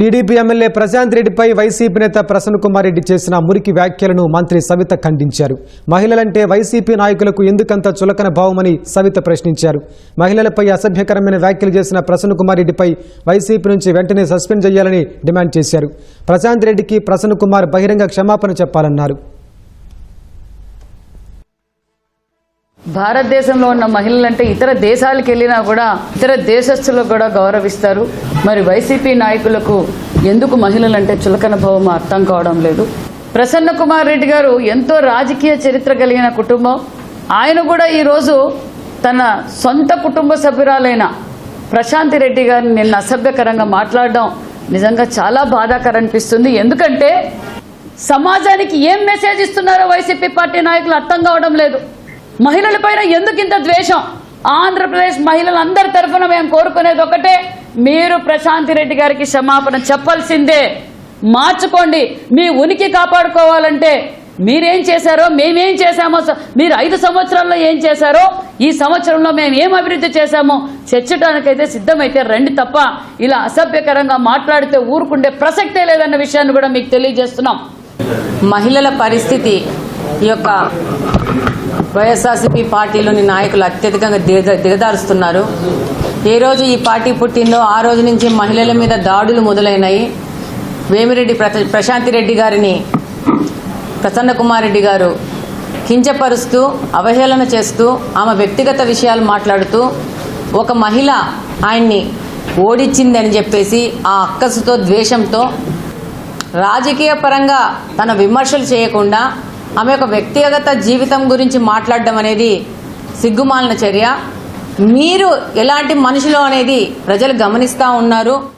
TDP MLA Prashanth రెడ్డిపై YCP నేత ప్రసన్న కుమార్ రెడ్డి చేసిన మురికి వ్యాఖ్యలను మంత్రి సవిత ఖండించారు. మహిళలంటే వైసీపీ నాయకులకు ఎందుకంత చులకన భావమని సవిత ప్రశ్నించారు. మహిళలపై అసభ్యకరమైన వ్యాఖ్యలు చేసిన ప్రసన్న కుమార్ రెడ్డిపై వైసీపీ నుంచి వెంటనే సస్పెండ్ చేయాలని డిమాండ్ చేశారు. ప్రశాంత్ రెడ్డికి ప్రసన్న కుమార్ బహిరంగ క్షమాపణ చెప్పాలన్నారు. భారతదేశంలో ఉన్న మహిళలంటే ఇతర దేశాలకు వెళ్ళినా కూడా ఇతర దేశస్తులకు కూడా గౌరవిస్తారు. మరి వైసీపీ నాయకులకు ఎందుకు మహిళలంటే చులకన భావం అర్థం కావడం లేదు? ప్రసన్న కుమార్ రెడ్డి గారు ఎంతో రాజకీయ చరిత్ర కలిగిన కుటుంబం. ఆయన కూడా ఈరోజు తన సొంత కుటుంబ సభ్యురాలైన ప్రశాంతి రెడ్డి గారిని నిన్న అసభ్యకరంగా మాట్లాడడం నిజంగా చాలా బాధాకరం అనిపిస్తుంది ఎందుకంటే సమాజానికి ఏం మెసేజ్ ఇస్తున్నారో వైసీపీ పార్టీ నాయకులు అర్థం కావడం లేదు. మహిళలపైన ఎందుకు ఇంత ద్వేషం? ఆంధ్రప్రదేశ్ మహిళలందరి తరఫున మేము కోరుకునేది ఒకటే మీరు ప్రశాంతి రెడ్డి గారికి క్షమాపణ చెప్పాల్సిందే. మార్చుకోండి. మీ ఉనికి కాపాడుకోవాలంటే మీరేం చేశారో మేమేం చేశామో స- మీరు ఐదు సంవత్సరాల్లో ఏం చేశారో ఈ సంవత్సరంలో మేము ఏం అభివృద్ధి చేశామో చర్చడానికైతే సిద్ధమైతే రండి తప్ప ఇలా అసభ్యకరంగా మాట్లాడితే ఊరుకుండే ప్రసక్తే లేదన్న విషయాన్ని కూడా మీకు తెలియజేస్తున్నాం. మహిళల పరిస్థితి ఈ యొక్క వైఎస్ఆర్సీపీ పార్టీలోని నాయకులు అత్యధికంగా దిగ దిగదారుస్తున్నారు ఏ రోజు ఈ పార్టీ పుట్టిందో ఆ రోజు నుంచి మహిళల మీద దాడులు మొదలైనాయి. వేమిరెడ్డి ప్రశాంతి రెడ్డి గారిని ప్రసన్న కుమార్ రెడ్డి గారు కించపరుస్తూ అవహేళన చేస్తూ ఆమె వ్యక్తిగత విషయాలు మాట్లాడుతూ ఒక మహిళ ఆయన్ని ఓడించిందని చెప్పేసి ఆ అక్కసుతో ద్వేషంతో రాజకీయ పరంగా తన విమర్శలు చేయకుండా ఆమె యొక్క వ్యక్తిగత జీవితం గురించి మాట్లాడడం అనేది సిగ్గుమాలిన చర్య. మీరు ఎలాంటి మనుషులు అనేది ప్రజలు గమనిస్తూ ఉన్నారు.